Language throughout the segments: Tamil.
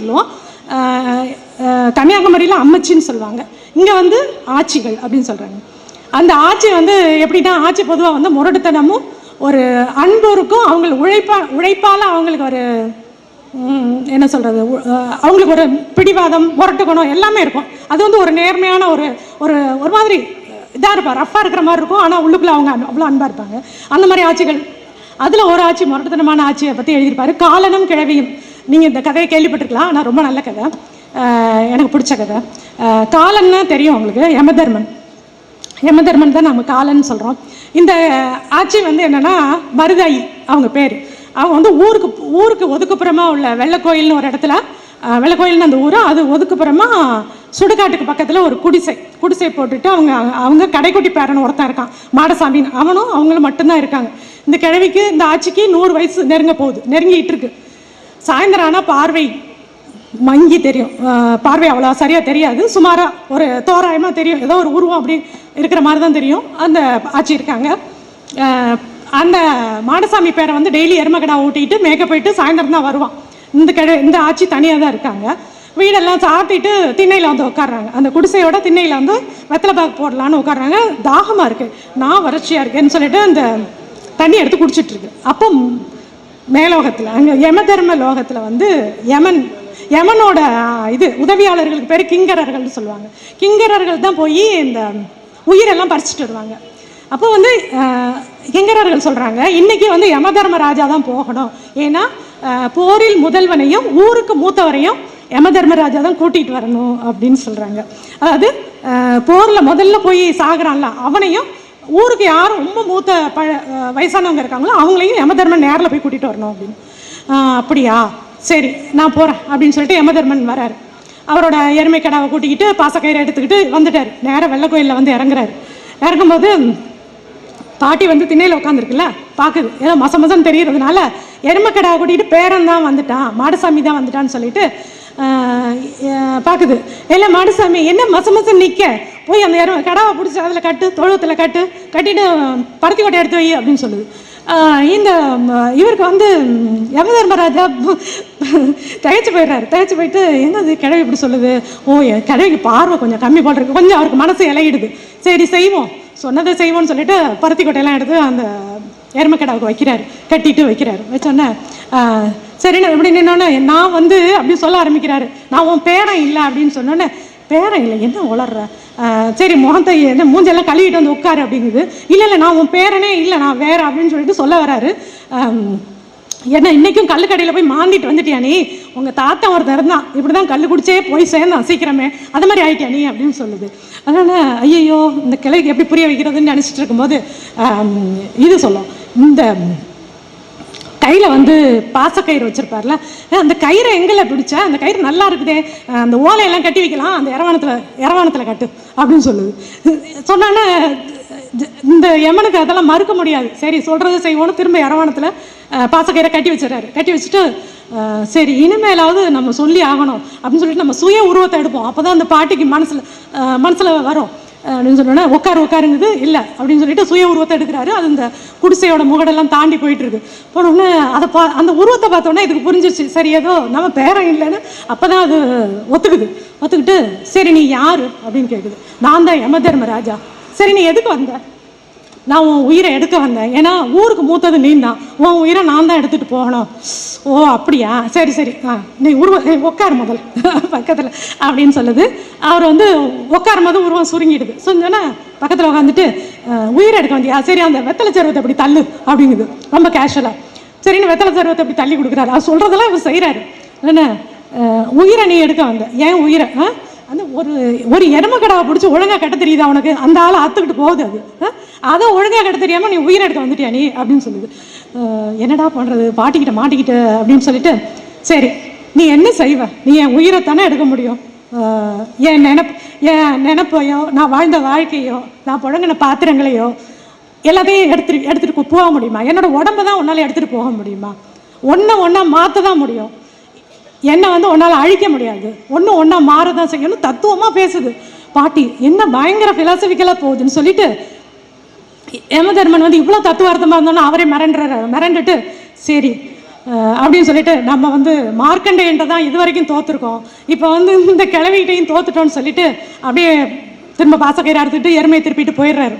சொல்லுவோம். கன்னியாகுமரியில் அம்மச்சின்னு சொல்லுவாங்க. இங்கே வந்து ஆட்சிகள் அப்படின்னு சொல்கிறாங்க அந்த ஆட்சி வந்து எப்படின்னா ஆட்சி பொதுவாக வந்து முரட்டுத்தனமும் ஒரு அன்பு இருக்கும் அவங்களுக்கு உழைப்பா உழைப்பால் அவங்களுக்கு ஒரு என்ன சொல்கிறது அவங்களுக்கு ஒரு பிடிவாதம் முரட்டு குணம் எல்லாமே இருக்கும். அது வந்து ஒரு நேர்மையான ஒரு ஒரு ஒரு மாதிரி இதாக இருப்பார். ரஃப்பாக இருக்கிற மாதிரி இருக்கும். ஆனால் உள்ளுக்குள்ளே அவங்க அவ்வளோ அன்பாக இருப்பாங்க. அந்த மாதிரி ஆட்சிகள் அதில் ஒரு ஆட்சி முரட்டுத்தனமான ஆட்சியை பற்றி எழுதியிருப்பார். காலனும் கிழவியும். நீங்கள் இந்த கதையை கேள்விப்பட்டிருக்கலாம். ஆனால் ரொம்ப நல்ல கதை. எனக்கு பிடிச்ச கதை. அஹ் காலன்னா தெரியும் உங்களுக்கு. யமதர்மன். யமதர்மன் தான் நம்ம காலன்னு சொல்கிறோம் இந்த ஆட்சி வந்து என்னென்னா மருதாயி அவங்க பேர். அவங்க வந்து ஊருக்கு ஊருக்கு ஒதுக்குப்புறமா உள்ள வெள்ளக்கோயில்னு ஒரு இடத்துல வெள்ளக்கோயில்னு அந்த ஊர் அது ஒதுக்குப்புறமா சுடுகாட்டுக்கு பக்கத்தில் ஒரு குடிசை. குடிசை போட்டுட்டு அவங்க அவங்க கடைக்குட்டி பேரன் ஒருத்தன் இருக்கான். மாடசாமின்னு. அவனும் அவங்களும் மட்டும்தான் இருக்காங்க. இந்த கிழவிக்கு இந்த ஆட்சிக்கு நூறு வயசு நெருங்க போகுது. நெருங்கிட்டு இருக்கு. சாயந்தரம் ஆனால் பார்வை மங்கி தெரியும். பார்வை அவ்வளோ சரியாக தெரியாது. சுமாராக ஒரு தோராயமாக தெரியும். ஏதோ ஒரு உருவம் அப்படி இருக்கிற மாதிரி தான் தெரியும். அந்த ஆட்சி இருக்காங்க. அந்த மாடசாமி பேரை வந்து டெய்லி எருமகடா ஊட்டிட்டு மேக்க போயிட்டு சாயந்தரம் தான் வருவான். இந்த கடை இந்த ஆட்சி தனியாக தான் இருக்காங்க. வீடெல்லாம் சாத்திட்டு திண்ணையில் வந்து உட்காடுறாங்க அந்த குடிசையோட திண்ணையில் வந்து வெத்தலை பாக்கு போடலான்னு உட்காடுறாங்க தாகமாக இருக்குது நான் வறட்சியாக இருக்கேன்னு சொல்லிட்டு அந்த தண்ணி எடுத்து குடிச்சிட்ருக்கு அப்போ மேலோகத்தில் அங்கே யமதர்ம லோகத்தில் வந்து யமன் யமனோட இது உதவியாளர்களுக்கு பேர் கிங்கரர்கள்னு சொல்லுவாங்க. கிங்கரர்கள் தான் போய் இந்த உயிரெல்லாம் பறிச்சுட்டு வருவாங்க. அப்போ வந்து கிங்கரர்கள் சொல்கிறாங்க இன்றைக்கி வந்து யமதர்ம ராஜா தான் போகணும். ஏன்னா போரில் முதல்வனையும் ஊருக்கு மூத்தவரையும் யமதர்மராஜா தான் கூட்டிகிட்டு வரணும் அப்படின்னு சொல்கிறாங்க அதாவது போரில் முதல்ல போய் சாகுறான்ல அவனையும் ஊருக்கு யாரும் ரொம்ப மூத்த பழ வயசானவங்க இருக்காங்களோ அவங்களையும் யமதர்மன் நேரில் போய் கூட்டிகிட்டு வரணும் அப்படின்னு. அப்படியா? சரி நான் போகிறேன் அப்படின்னு சொல்லிட்டு யமதர்மன் வராரு. அவரோட எருமை கடாவை கூட்டிக்கிட்டு பாசக்கயிறை எடுத்துக்கிட்டு வந்துட்டார். நேராக வெள்ளை கோயிலில் வந்து இறங்குறாரு. இறங்கும்போது பாட்டி வந்து திண்ணையில் உட்காந்துருக்குல்ல பார்க்குது ஏதோ மச மசம் தெரியறதுனால கடாவை கூட்டிகிட்டு பேரன் தான் வந்துட்டான் மாடசாமி தான் வந்துட்டான்னு சொல்லிட்டு பார்க்குது இல்லை மாடசாமி என்ன மச மசம் நிற்க போய் அந்த எருமை கடாவை பிடிச்சி அதில் கட்டு தொழுவத்தில் கட்டு கட்டிட்டு பருத்தி கொட்டை எடுத்து வை அப்படின்னு சொல்லுது. இந்த இவருக்கு வந்து யம தர்மராஜா தயச்சு போயிடுறாரு. தயச்சு போயிட்டு என்னது கிழவி இப்படி சொல்லுது? ஓ என் கிழவிக்கு பார்வை கொஞ்சம் கம்மி போல் இருக்கு. கொஞ்சம் அவருக்கு மனசு இலையிடுது சரி செய்வோம். சொன்னதை செய்வோம்னு சொல்லிட்டு பருத்தி கொட்டையெல்லாம் எடுத்து அந்த எருமக்கடாவுக்கு வைக்கிறாரு. கட்டிட்டு வைக்கிறாரு. வச்சோன்னே சரி சரிண்ணே இப்படி நின்னோன்னே நான் வந்து அப்படி சொல்ல ஆரம்பிக்கிறாரு. நான் உன் பேரன் இல்லை அப்படின்னு சொன்னோன்னே பேரன் இல்லை என்ன உளர்ற? சரி முகத்தை என்ன மூஞ்செல்லாம் கழுவிட்டு வந்து உட்காரு அப்படிங்குது. இல்லை இல்லை நான் உன் பேரனே இல்லை நான் வேற அப்படின்னு சொல்லிட்டு சொல்ல வராரு. ஆம், என்ன இன்னைக்கும் கல்லுக்கடையில் போய் மாந்திட்டு வந்துட்டியா நீ? உங்கள் தாத்தா ஒருத்தர் இருந்தான். இப்படி தான் கல் குடிச்சே போய் சேர்ந்தான் சீக்கிரமே அது மாதிரி ஆயிட்டியா நீ அப்படின்னு சொல்லுது. அதனால் ஐயையோ இந்த கிளைக்கு எப்படி புரிய வைக்கிறதுன்னு நினச்சிட்டு இருக்கும்போது இது சொல்லும். இந்த கையில் வந்து பாசக்கயிறு வச்சுருப்பார்ல. அந்த கயிறை எங்களை பிடிச்சா? அந்த கயிறு நல்லா இருக்குதே. அந்த ஓலையெல்லாம் கட்டி வைக்கலாம். அந்த இரவானத்தில் இரவானத்தில் கட்டு அப்படின்னு சொல்லுது. சொன்னோன்னே இந்த யமனுக்கு அதெல்லாம் மறுக்க முடியாது. சரி சொல்கிறத செய்வோன்னு திரும்ப இரவானத்தில் பாசக்கயிறை கட்டி வச்சிடறாரு. கட்டி வச்சுட்டு சரி இனிமேலாவது நம்ம சொல்லி ஆகணும் அப்படின்னு சொல்லிட்டு நம்ம சுய உருவத்தை எடுப்போம். அப்போ தான் அந்த பாட்டிக்கு மனசில் மனசில் வரும். அப்படின்னு சொன்னோன்னா உட்காரு உட்காருங்குது இல்லை அப்படின்னு சொல்லிட்டு சுய உருவத்தை எடுக்கிறாரு. அது இந்த குடிசையோட முகடெல்லாம் தாண்டி போயிட்டு இருக்கு போனோடனே அதை பா அந்த உருவத்தை பார்த்தோன்னே இதுக்கு புரிஞ்சிருச்சு. சரி ஏதோ நம்ம பேரன் இல்லைன்னு அப்போ தான் அது ஒத்துக்குது. ஒத்துக்கிட்டு சரி நீ யாரு? அப்படின்னு கேட்குது நான் தான் யமதர்ம ராஜா. சரி நீ எதுக்கு வந்த? நான் உன் உயிரை எடுக்க வந்தேன். ஏன்னா ஊருக்கு மூத்தது நீ தான் உன் உயிரை நான் தான் எடுத்துகிட்டு போகணும். ஓ அப்படியா? சரி சரி. ஆ நீ உருவ உட்கார் உட்காரு முதல் பக்கத்தில் அப்படின்னு சொல்லுது. அவர் வந்து உட்காரும் போது உருவம் சுருங்கிடுது. சொன்னோன்னா பக்கத்தில் உட்காந்துட்டு உயிரை எடுக்க வந்தியா? சரி அந்த வெத்தலை சருவத்தை அப்படி தள்ளு அப்படிங்குது. ரொம்ப கேஷுவலாக சரின்னு வெத்தலை சருவத்தை அப்படி தள்ளி கொடுக்குறாரு. அவர் சொல்கிறதெல்லாம் இவர் செய்கிறாரு என்ன உயிரை நீ எடுக்க வந்த. ஏன் உயிரை? ஆ அந்த ஒரு ஒரு எருமக்கடாவை பிடிச்சி ஒழுங்கா கட்ட தெரியுதா உனக்கு? அந்த ஆளை அத்துக்கிட்டு போகுது அது. அதை ஒழுங்காக கட்ட தெரியாமல் நீ உயிரை எடுக்க வந்துட்டியா நீ? அப்படின்னு சொல்லுது. என்னடா பண்ணுறது பாட்டிக்கிட்ட மாட்டிக்கிட்டு அப்படின்னு சொல்லிட்டு சரி நீ என்ன செய்வ? நீ என் உயிரை தானே எடுக்க முடியும்? என் நினப் என் நினப்பையோ நான் வாழ்ந்த வாழ்க்கையோ நான் புழங்கின பாத்திரங்களையோ எல்லாத்தையும் எடுத்துட்டு எடுத்துகிட்டு போக முடியுமா? என்னோட உடம்ப தான் உன்னால் எடுத்துகிட்டு போக முடியுமா? ஒன்றை ஒன்றா மாற்ற தான் முடியும். என்னை வந்து உன்னால் அழிக்க முடியாது. ஒன்று ஒன்றா மாறதான் செய்யணும் தத்துவமாக பேசுது. பாட்டி என்ன பயங்கர ஃபிலாசபிக்கலாக போகுதுன்னு சொல்லிட்டு யமதர்மன் வந்து இவ்வளோ தத்துவார்த்தமாக இருந்தோன்னா அவரே மிரண்டுற மிரண்டுட்டு சரி அப்படின்னு சொல்லிட்டு நம்ம வந்து மார்க்கண்டேயன்ட்ட தான் இது வரைக்கும் தோற்றுருக்கோம் இப்போ வந்து இந்த கிழவிகிட்டையும் தோத்துட்டோம்னு சொல்லிட்டு அப்படியே திரும்ப பாசக்கயிறு அறுத்துட்டு எருமையை திருப்பிட்டு போயிடுறாரு.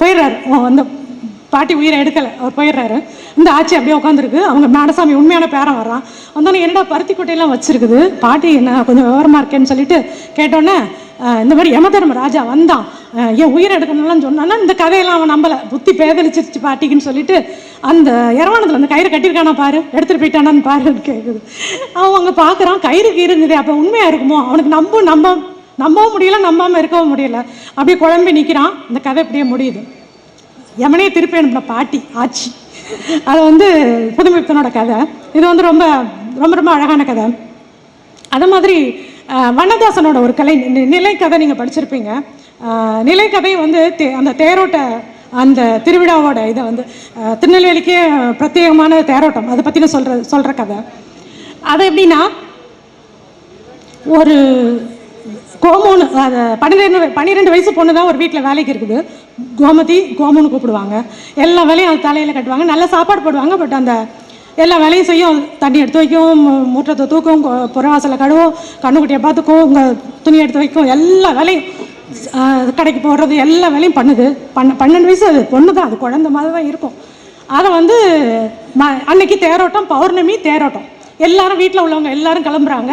போயிடுறாரு. அவன் அந்த பாட்டி உயிரை எடுக்கலை. அவர் போயிடுறாரு. இந்த ஆட்சி அப்படியே உட்காந்துருக்கு அவங்க மேடசாமி உண்மையான பேரன் வர்றான். வந்தோடனே என்னடா பருத்தி கொட்டையெல்லாம் வச்சிருக்குது? பாட்டி என்ன கொஞ்சம் விவரமாக இருக்கேன்னு சொல்லிட்டு கேட்டோன்னே இந்த மாதிரி யமதர்ம ராஜா வந்தான். ஏன் என் உயிரை எடுக்கணும்லாம் சொன்னான்னா இந்த கதையெல்லாம் அவன் நம்பலை. புத்தி பேதலிச்சிருச்சு பாட்டிக்குன்னு சொல்லிட்டு அந்த இரவானத்தில் அந்த கயிறு கட்டியிருக்கானா பாரு? எடுத்துகிட்டு போயிட்டானான்னு பாருன்னு கேட்குது அவன் அங்கே பார்க்குறான் கயிறு கீறுங்குது. அப்போ உண்மையாக இருக்குமோ? அவனுக்கு நம்ப நம்ப நம்பவும் முடியல நம்பாமல் இருக்கவும் முடியல. அப்படியே குழம்பி நிற்கிறான் இந்த கதை இப்படியே முடியுது. யமனையை திருப்பி அனுப்பின பாட்டி ஆச்சி. அது வந்து புதுமைப்பித்தனோட கதை. இது வந்து ரொம்ப ரொம்ப ரொம்ப அழகான கதை. அதே மாதிரி வண்ணதாசனோட ஒரு கலை நி- நிலைக்கதை நீங்கள் படிச்சிருப்பீங்க. நிலை நிலைக்கதை வந்து தே- அந்த தேரோட்ட அந்த திருவிழாவோட இதை வந்து திருநெல்வேலிக்கே பிரத்யேகமான தேரோட்டம். அதை பற்றின சொல்கிற சொல்கிற கதை. அது எப்படின்னா ஒரு கோமோனு அது பன்னிரெண்டு பன்னிரெண்டு வயசு பொண்ணு தான் ஒரு வீட்டில் வேலைக்கு இருக்குது. கோமதி கோமுன்னு கூப்பிடுவாங்க. எல்லா வேலையும் அது தலையில் கட்டுவாங்க. நல்லா சாப்பாடு போடுவாங்க பட் அந்த எல்லா வேலையும் செய்யும். தண்ணி எடுத்து வைக்கும் மூட்டத்தை மூற்றத்தை தூக்கும் புறவாசலை கழுவும் கண்ணுக்குட்டியை பார்த்துக்கும் உங்கள் துணி எடுத்து வைக்கும். எல்லா வேலையும் கடைக்கு போடுறது எல்லா வேலையும் பண்ணுது. பண்ண பன்னெண்டு வயசு அது பொண்ணு தான். அது குழந்த மாதிரி தான் இருக்கும். அதை வந்து ம அன்னைக்கு தேரோட்டம் பௌர்ணமி தேரோட்டம். எல்லாரும் வீட்டில் உள்ளவங்க எல்லாரும் கிளம்புறாங்க.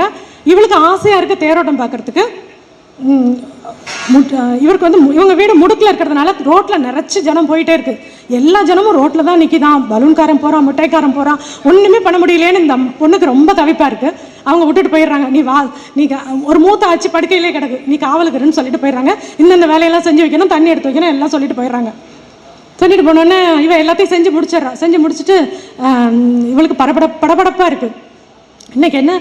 இவளுக்கு ஆசையாக இருக்குது தேரோட்டம் பார்க்கறதுக்கு. இவருக்கு வந்து மு- இவங்க வீடு முடுக்கில் இருக்கிறதுனால ரோட்டில் நிறைச்சி ஜனம் போயிட்டே இருக்கு. எல்லா ஜனமும் ரோட்டில் தான் நிற்கிதான் பலூன்காரன் போகிறான் மிட்டாய்க்காரன் போகிறான் ஒன்றுமே பண்ண முடியலையேன்னு இந்த பொண்ணுக்கு ரொம்ப தவிப்பாக இருக்குது அவங்க விட்டுட்டு போயிடுறாங்க. நீ வா நீ ஒரு மூத்த ஆச்சு படுக்கையிலே கிடக்கு. நீ காவலுக்குறன்னு சொல்லிட்டு போயிடுறாங்க. இந்தந்த வேலையெல்லாம் செஞ்சு வைக்கணும் தண்ணி எடுத்து வைக்கணும் எல்லாம் சொல்லிட்டு போயிடுறாங்க. சொல்லிட்டு போனோடனே இவன் எல்லாத்தையும் செஞ்சு முடிச்சிடுறான் செஞ்சு முடிச்சுட்டு இவளுக்கு படபட படபடப்பாக இருக்குது இன்னைக்கு என்ன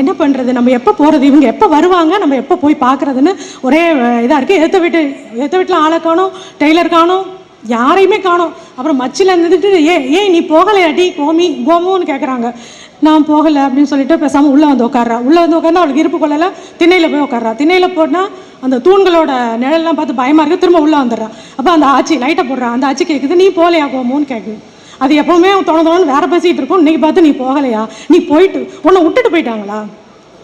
என்ன பண்ணுறது நம்ம எப்போ போகிறது இவங்க எப்போ வருவாங்க? நம்ம எப்போ போய் பார்க்குறதுன்னு ஒரே இதாக இருக்குது ஏற்ற வீட்டு ஏற்ற வீட்டில் ஆளை காணும் டெய்லர் காணோம் யாரையுமே காணும். அப்புறம் மச்சில் இருந்துட்டு ஏ ஏன் நீ போகலையாட்டி கோமி கோமுன்னு கேட்குறாங்க நான் போகலை அப்படின்னு சொல்லிட்டு பேசாமல் உள்ளே வந்து உட்கார்றா உள்ளே வந்து உட்காந்து அவளுக்கு இருப்பு கொள்ளல. திண்ணையில் போய் உட்காடுறா திண்ணையில் போனால் அந்த தூண்களோட நிழல்லாம் பார்த்து பயமாக இருக்குது திரும்ப உள்ளே வந்துடுறா. அப்போ அந்த ஆச்சி லைட்டை போடுறா. அந்த ஆச்சி கேட்குது நீ போகலையா கோமுன்னு கேட்குது அது எப்பவுமே தோண தொணன்னு வேற பேசிகிட்டு இருக்கும். இன்னைக்கு பார்த்து நீ போகலையா? நீ போயிட்டு உன்னை விட்டுட்டு போயிட்டாங்களா?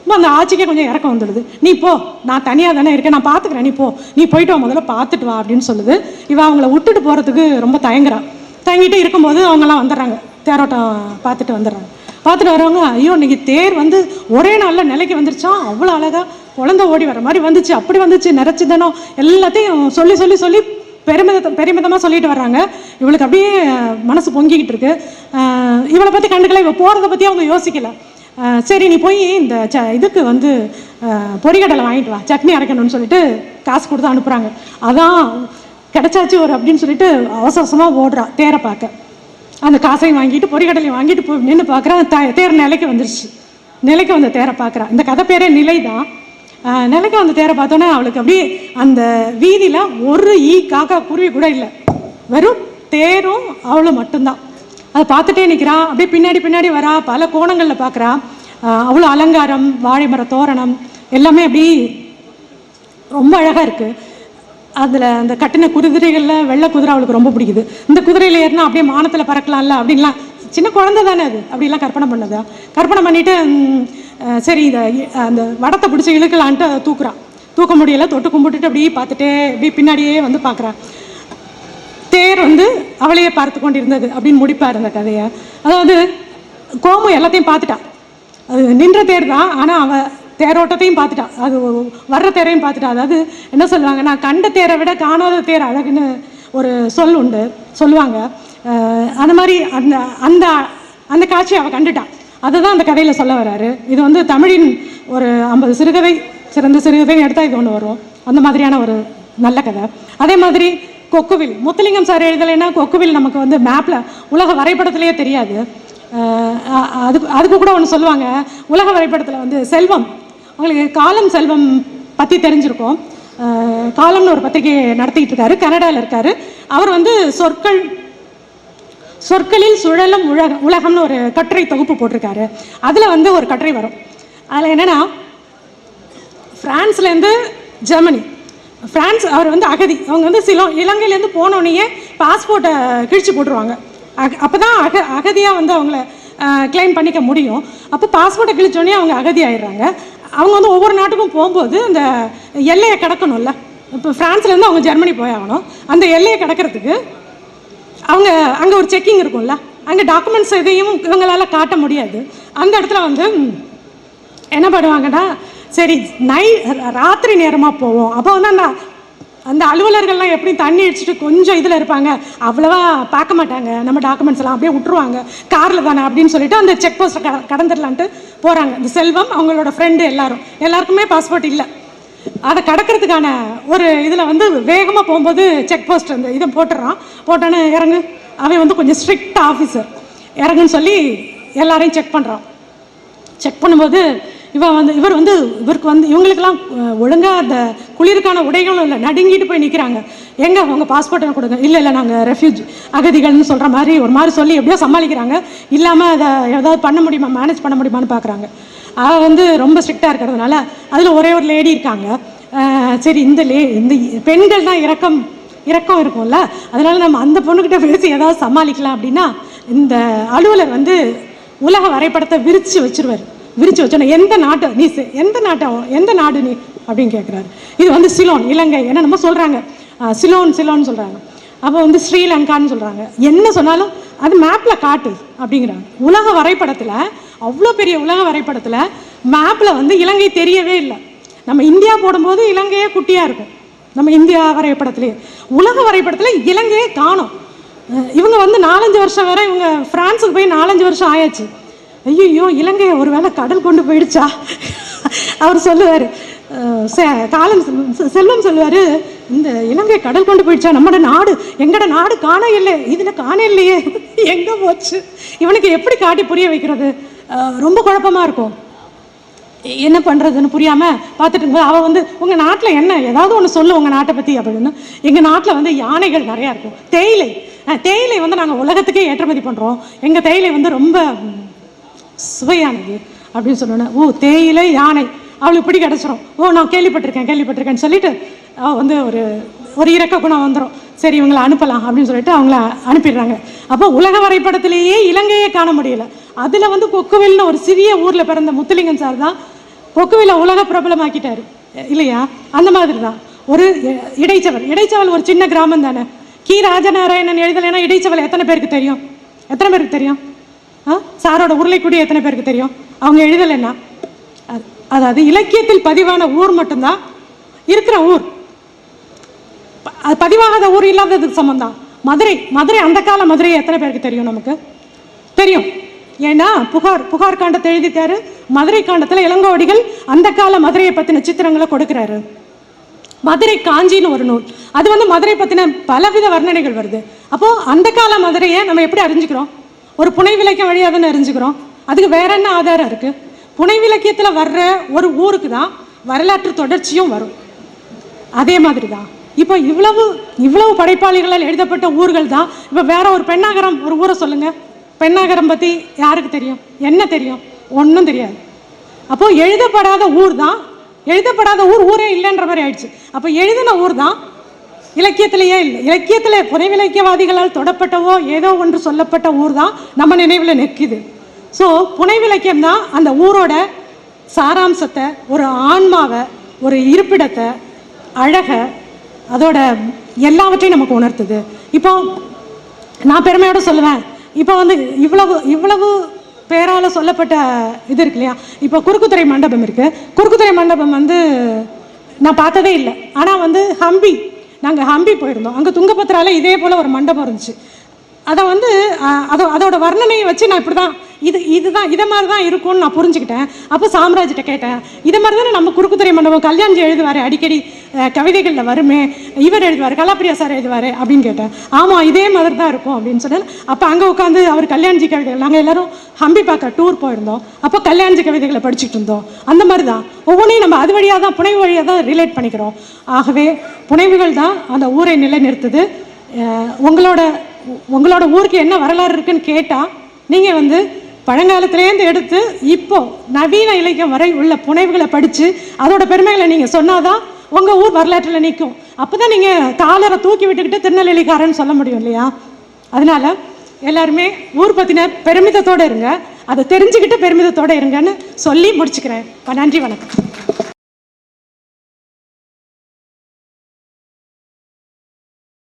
அப்ப அந்த ஆட்சிக்கே கொஞ்சம் இறக்கம் வந்துடுது. நீ போ. நான் தனியாக தானே இருக்கேன். நான் பார்த்துக்கிறேன். நீ போ. நீ போயிட்டு வா முதல்ல பார்த்துட்டு வா அப்படின்னு சொல்லுது. இவன் அவங்கள விட்டுட்டு போகிறதுக்கு ரொம்ப தயங்குறான் தயங்கிட்டு இருக்கும்போது அவங்கெல்லாம் வந்துடுறாங்க. தேரோட்டம் பார்த்துட்டு வந்துடுறாங்க. பார்த்துட்டு வரவங்க ஐயோ இன்னைக்கு தேர் வந்து ஒரே நாளில் நிலைக்கு வந்துருச்சான் அவ்வளோ அழகாக குழந்தை ஓடி வர மாதிரி வந்துச்சு. அப்படி வந்துச்சு. நிறைச்சி தானோ எல்லாத்தையும் சொல்லி சொல்லி சொல்லி பெருமித பெருமிதமாக சொல்லிட்டு வர்றாங்க. இவளுக்கு அப்படியே மனசு பொங்கிக்கிட்டு இருக்கு. இவளை பற்றி கண்டுக்கல இவள் போகிறத பற்றி அவங்க யோசிக்கல. சரி நீ போய் இந்த ச இதுக்கு வந்து பொறிகடலை வாங்கிட்டு வா. சட்னி அரைக்கணும்னு சொல்லிட்டு காசு கொடுத்து அனுப்புகிறாங்க அதான் கிடச்சாச்சு ஒரு அப்படின்னு சொல்லிட்டு அவசரமாக ஓடுறா தேரை பார்க்க. அந்த காசையும் வாங்கிட்டு பொறிகடலையும் வாங்கிட்டு போய் நின்று பார்க்குறா. த தேர் நிலைக்கு வந்துருச்சு. நிலைக்கு வந்த தேரை பார்க்குறா. இந்த கதை பேரே நிலை தான் நிலைக்கு அந்த தேரை பார்த்தோன்னே அவளுக்கு அப்படியே அந்த வீதியில் ஒரு ஈ காக்கா குருவி கூட இல்லை. வெறும் தேரும் அவளும் மட்டும்தான். அதை பார்த்துட்டே நிற்கிறான் அப்படியே பின்னாடி பின்னாடி வரா. பல கோணங்களில் பார்க்குறா. அவ்வளோ அலங்காரம் வாழைமர தோரணம் எல்லாமே அப்படி ரொம்ப அழகாக இருக்குது அதில் அந்த கட்டின குதிரைகளில் வெள்ளை குதிரை அவளுக்கு ரொம்ப பிடிக்குது. இந்த குதிரையில் ஏறினா அப்படியே மானத்தில் பறக்கலாம்ல அப்படின்லாம் சின்ன குழந்தை தானே அது? அப்படிலாம் கற்பனை பண்ணதா? கற்பனை பண்ணிட்டு சரி இதை அந்த வடத்தை பிடிச்சி இழுக்கலான்ட்டு அதை தூக்குறான். தூக்க முடியல தொட்டு கும்பிட்டுட்டு அப்படியே பார்த்துட்டே இப்படி பின்னாடியே வந்து பார்க்குறான். தேர் வந்து அவளையே பார்த்து கொண்டிருந்தது அப்படின்னு முடிப்பார் அந்த கதையை. அதாவது கோமு எல்லாத்தையும் பார்த்துட்டான். அது நின்ற தேர் தான் ஆனால் அவ தேரோட்டத்தையும் பார்த்துட்டா அது வர்ற தேரையும் பார்த்துட்டா அதாவது என்ன சொல்லுவாங்க நான் கண்ட தேரை விட காணாத தேர் அழகுன்னு ஒரு சொல் உண்டு. சொல்லுவாங்க. அந்த மாதிரி அந்த அந்த அந்த காட்சியை அவள் கண்டுட்டா அதை தான் அந்த கதையில் சொல்ல வராரு. இது வந்து தமிழின் ஒரு ஐம்பது சிறுகதை சிறந்த சிறுகதை எடுத்தால் இது ஒன்று வரும். அந்த மாதிரியான ஒரு நல்ல கதை. அதே மாதிரி கொக்குவில் முத்துலிங்கம் சார் எழுதலைன்னா கொக்குவில் நமக்கு வந்து மேப்பில் உலக வரைபடத்திலேயே தெரியாது. அதுக்கு அதுக்கு கூட ஒன்று சொல்லுவாங்க. உலக வரைபடத்தில் வந்து செல்வம் உங்களுக்கு காலம் செல்வம் பற்றி தெரிஞ்சிருக்கோம். காலம்னு ஒரு பத்திரிகை நடத்திக்கிட்டு இருக்காரு. கனடாவில் இருக்காரு. அவர் வந்து சொற்கள் சொற்களில் சுழலும் உலக உலகம்னு ஒரு கட்டுரை தொகுப்பு போட்டிருக்காரு. அதில் வந்து ஒரு கட்டுரை வரும். அதில் என்னென்னா ஃப்ரான்ஸ்லேருந்து ஜெர்மனி. ஃப்ரான்ஸ் அவர் வந்து அகதி. அவங்க வந்து சிலம் இலங்கையிலேருந்து போனோடனேயே பாஸ்போர்ட்டை கிழிச்சு போட்டுருவாங்க. அக அப்போ தான் அக அகதியாக வந்து அவங்கள கிளைம் பண்ணிக்க முடியும். அப்போ பாஸ்போர்ட்டை கிழிச்சோடனே அவங்க அகதி ஆயிடுறாங்க. அவங்க வந்து ஒவ்வொரு நாட்டுக்கும் போகும்போது அந்த எல்லையை கிடக்கணும்ல. இப்போ ஃப்ரான்ஸ்லேருந்து அவங்க ஜெர்மனி போயாகணும் அந்த எல்லையை கிடக்கிறதுக்கு அவங்க அங்கே ஒரு செக்கிங் இருக்கும்ல. அங்கே டாக்குமெண்ட்ஸ் எதையும் இவங்களால காட்ட முடியாது. அந்த இடத்துல வந்து என்ன பண்ணுவாங்கன்னா சரி நை ராத்திரி நேரமாக போவோம். அப்போ வந்து அந்த அந்த அலுவலர்கள்லாம் எப்படி தண்ணி அடிச்சுட்டு கொஞ்சம் இதில் இருப்பாங்க அவ்வளவா பார்க்க மாட்டாங்க. நம்ம டாக்குமெண்ட்ஸ் எல்லாம் அப்படியே விட்டுருவாங்க. காரில் தானே அப்படின்னு சொல்லிட்டு அந்த செக் போஸ்ட்டை கட கடந்துடலான்ட்டு போகிறாங்க இந்த செல்வம் அவங்களோட ஃப்ரெண்டு எல்லாரும். எல்லாருக்குமே பாஸ்போர்ட் இல்லை. அதை கடக்கிறதுக்கான ஒரு இதில் வந்து வேகமாக போகும்போது செக் போஸ்ட் அந்த இதை போட்டுடுறான் போட்டோன்னே இறங்கு. அவன் வந்து கொஞ்சம் ஸ்ட்ரிக்ட் ஆஃபீஸர் இறங்குன்னு சொல்லி எல்லாரையும் செக் பண்ணுறான் செக் பண்ணும்போது இவன் வந்து இவர் வந்து இவருக்கு வந்து இவங்களுக்கெல்லாம் ஒழுங்காக அந்த குளிருக்கான உடைகளும் இல்லை நடுங்கிட்டு போய் நிற்கிறாங்க எங்கே உங்கள் பாஸ்போர்ட்டை கொடுங்க. இல்லை இல்லை நாங்கள் ரெஃப்யூஜ் அகதிகள்னு சொல்கிற மாதிரி ஒரு மாதிரி சொல்லி எப்படியோ சமாளிக்கிறாங்க. இல்லாமல் அதை ஏதாவது பண்ண முடியுமா மேனேஜ் பண்ண முடியுமான்னு பார்க்குறாங்க அவள் வந்து ரொம்ப ஸ்ட்ரிக்டாக இருக்கிறதுனால அதில் ஒரே ஒரு லேடி இருக்காங்க. சரி இந்த லே இந்த பெண்கள் தான் இறக்கம் இறக்கம் இருக்கும்ல. அதனால் நம்ம அந்த பொண்ணுக்கிட்ட பேசி ஏதாவது சமாளிக்கலாம் அப்படின்னா இந்த அலுவலர் வந்து உலக வரைபடத்தை விரித்து வச்சிருவார். விரித்து வச்சோன்னா எந்த நாட்டை நீ செ- எந்த நாட்டை எந்த நாடு நீ? அப்படின்னு கேட்குறாரு இது வந்து சிலோன் இலங்கை ஏன்னா நம்ம சொல்கிறாங்க சிலோன் சிலோன் சொல்கிறாங்க அப்போ வந்து ஸ்ரீலங்கான்னு சொல்கிறாங்க என்ன சொன்னாலும் அது மேப்பில் காட்டு அப்படிங்கிறாங்க. உலக வரைபடத்தில் அவ்வளோ பெரிய உலக வரைபடத்தில் மேப்பில் வந்து இலங்கை தெரியவே இல்லை. நம்ம இந்தியா போடும்போது இலங்கையே குட்டியாக இருக்கும் நம்ம இந்தியா வரைபடத்துலேயே. உலக வரைபடத்தில் இலங்கையே காணும். இவங்க வந்து நாலஞ்சு வருஷம் வரை இவங்க பிரான்ஸுக்கு போய் நாலஞ்சு வருஷம் ஆயாச்சு. ஐயோ இலங்கையை ஒரு வேளை கடல் கொண்டு போயிடுச்சா? அவர் சொல்லுவார். காலம் செல்வம் சொல்லுவார் இந்த இலங்கை கடல் கொண்டு போயிடுச்சா? நம்மட நாடு எங்கட நாடு காண இல்லை இதில் காண இல்லையே எங்கே போச்சு? இவனுக்கு எப்படி காட்டி புரிய வைக்கிறது? ரொம்ப குழப்பமாக இருக்கும். என்ன பண்ணுறதுன்னு புரியாமல் பார்த்துட்டு இருக்கும்போது அவள் வந்து உங்கள் நாட்டில் என்ன? ஏதாவது ஒன்று சொல்லு உங்கள் நாட்டை பற்றி அப்படின்னு. எங்கள் நாட்டில் வந்து யானைகள் நிறையா இருக்கும். தேயிலை. தேயிலை வந்து நாங்கள் உலகத்துக்கே ஏற்றுமதி பண்ணுறோம் எங்கள் தேயிலை வந்து ரொம்ப சுவையானது அப்படின்னு சொன்னோன்னே ஓ தேயிலை யானை. அவளுக்கு இப்படி கிடச்சிரும். ஓ நான் கேள்விப்பட்டிருக்கேன் கேள்விப்பட்டிருக்கேன்னு சொல்லிட்டு அவள் வந்து ஒரு ஒரு இறக்க குணம் வந்துடும் சரி இவங்களை அனுப்பலாம் அப்படின்னு சொல்லிட்டு அவங்கள அனுப்பிடுறாங்க. அப்போ உலக வரைபடத்திலேயே இலங்கையே காண முடியல. அதில் வந்து கொக்குவில்னு ஒரு சிறிய ஊரில் பிறந்த முத்துலிங்கன் சார் தான் கொக்குவில உலக பிரபலமாக்கிட்டார். இல்லையா? அந்த மாதிரி தான் ஒரு இ- இடைச்சவல். இடைச்சவல் ஒரு சின்ன கிராமம் தானே. கி. ராஜநாராயணன் எழுதலைன்னா இடைச்சவல் எத்தனை பேருக்கு தெரியும்? எத்தனை பேருக்கு தெரியும்? ஆ? சாரோட உருளைக்குடி எத்தனை பேருக்கு தெரியும்? அவங்க எழுதலைன்னா. அது- அதாவது இலக்கியத்தில் பதிவான ஊர் மட்டும்தான். இருக்கிற ஊர். அது பதிவாகாத ஊர் இல்லாததுக்கு சம்மந்தான் மதுரை. மதுரை அந்த கால மதுரை எத்தனை பேருக்கு தெரியும் நமக்கு? தெரியும். ஏன்னா புகார் புகார் காண்டத்தை எழுதிட்டாரு. மதுரை காண்டத்தில் இளங்கோடிகள் அந்த கால மதுரையை பற்றின சித்திரங்களை கொடுக்குறாரு. மதுரை காஞ்சின்னு ஒரு நூல். அது வந்து மதுரை பற்றின பலவித வர்ணனைகள் வருது. அப்போது அந்த கால மதுரையை நம்ம எப்படி அறிஞ்சுக்கிறோம்? ஒரு புனை விளக்கம் வழியாக தானே அறிஞ்சுக்கிறோம்? அதுக்கு வேற என்ன ஆதாரம் இருக்குது புனை விளக்கியத்தில் வர்ற ஒரு ஊருக்கு தான் வரலாற்று தொடர்ச்சியும் வரும். அதே மாதிரி தான். இப்போ இவ்வளவு இவ்வளவு படைப்பாளிகளால் எழுதப்பட்ட ஊர்கள் தான். இப்போ வேற ஒரு பெண்ணாகரம் ஒரு ஊரை சொல்லுங்கள் பெண்ணாகரம் பற்றி யாருக்கு தெரியும்? என்ன தெரியும்? ஒன்றும் தெரியாது. அப்போது எழுதப்படாத ஊர் தான் எழுதப்படாத ஊர் ஊரே இல்லைன்ற மாதிரி ஆயிடுச்சு. அப்போ எழுதின ஊர் தான் இலக்கியத்திலேயே இல்லை. இலக்கியத்தில் புனைவிலக்கியவாதிகளால் தொடப்பட்டவோ ஏதோ ஒன்று சொல்லப்பட்ட ஊர் தான் நம்ம நினைவில் நிற்கிது. ஸோ புனைவிலக்கியம் தான் அந்த ஊரோட சாராம்சத்தை ஒரு ஆன்மாவை ஒரு இருப்பிடத்தை அழகை அதோட எல்லாவற்றையும் நமக்கு உணர்த்துது. இப்போ நான் பெருமையோட சொல்லுவேன். இப்போ வந்து இவ்வளவு இவ்வளவு பேரால் சொல்லப்பட்ட இது இருக்கு இல்லையா? இப்போ குறுக்குத்துறை மண்டபம் இருக்குது குறுக்குத்துறை மண்டபம் வந்து நான் பார்த்ததே இல்லை. ஆனால் வந்து ஹம்பி நாங்கள் ஹம்பி போயிருந்தோம். அங்கே துங்கபத்திரால இதே போல் ஒரு மண்டபம் இருந்துச்சு. அதை வந்து அதோ அதோட வர்ணனையை வச்சு நான் இப்படி தான் இது இதுதான் இதை மாதிரி தான் இருக்கும்னு நான் புரிஞ்சுக்கிட்டேன். அப்போ சாம்ராஜ்கிட்ட கேட்டேன். இதை மாதிரி தானே நம்ம குறுக்குத்துறை மண்டபம் கல்யாண்ஜி எழுதுவார் அடிக்கடி கவிதைகளில் வருமே இவர் எழுதுவார் கலாப்பிரியா சார் எழுதுவார் அப்படின்னு கேட்டேன். ஆமாம் இதே மாதிரி தான் இருக்கும் அப்படின்னு சொன்னேன். அப்போ அங்கே உட்காந்து அவர் கல்யாண்ஜி கவிதைகள் நாங்கள் எல்லோரும் ஹம்பி பார்க்க டூர் போயிருந்தோம். அப்போ கல்யாண்ஜி கவிதைகளை படிச்சுட்டு இருந்தோம். அந்த மாதிரி தான் ஒவ்வொன்றையும் நம்ம அது வழியாக தான் புனைவு வழியாக தான் ரிலேட் பண்ணிக்கிறோம். ஆகவே புனைவுகள் தான் அந்த ஊரை நிலைநிறுத்துது. உங்களோட உங்களோட ஊருக்கு என்ன வரலாறு இருக்குன்னு கேட்டால் நீங்கள் வந்து பழங்காலத்திலேருந்து எடுத்து இப்போ நவீன இலக்கியம் வரை உள்ள புனைவுகளை படித்து அதோட பெருமைகளை நீங்கள் சொன்னாதான் உங்கள் ஊர் வரலாற்றில் நிற்கும் அப்போ தான் நீங்கள் காலரை தூக்கி விட்டுக்கிட்டு திருநெல்வேலிக்காரன்னு சொல்ல முடியும் இல்லையா? அதனால் எல்லாருமே ஊர் பற்றின பெருமிதத்தோடு இருங்க. அதை தெரிஞ்சுக்கிட்டு பெருமிதத்தோடு இருங்கன்னு சொல்லி முடிச்சுக்கிறேன். நன்றி வணக்கம்.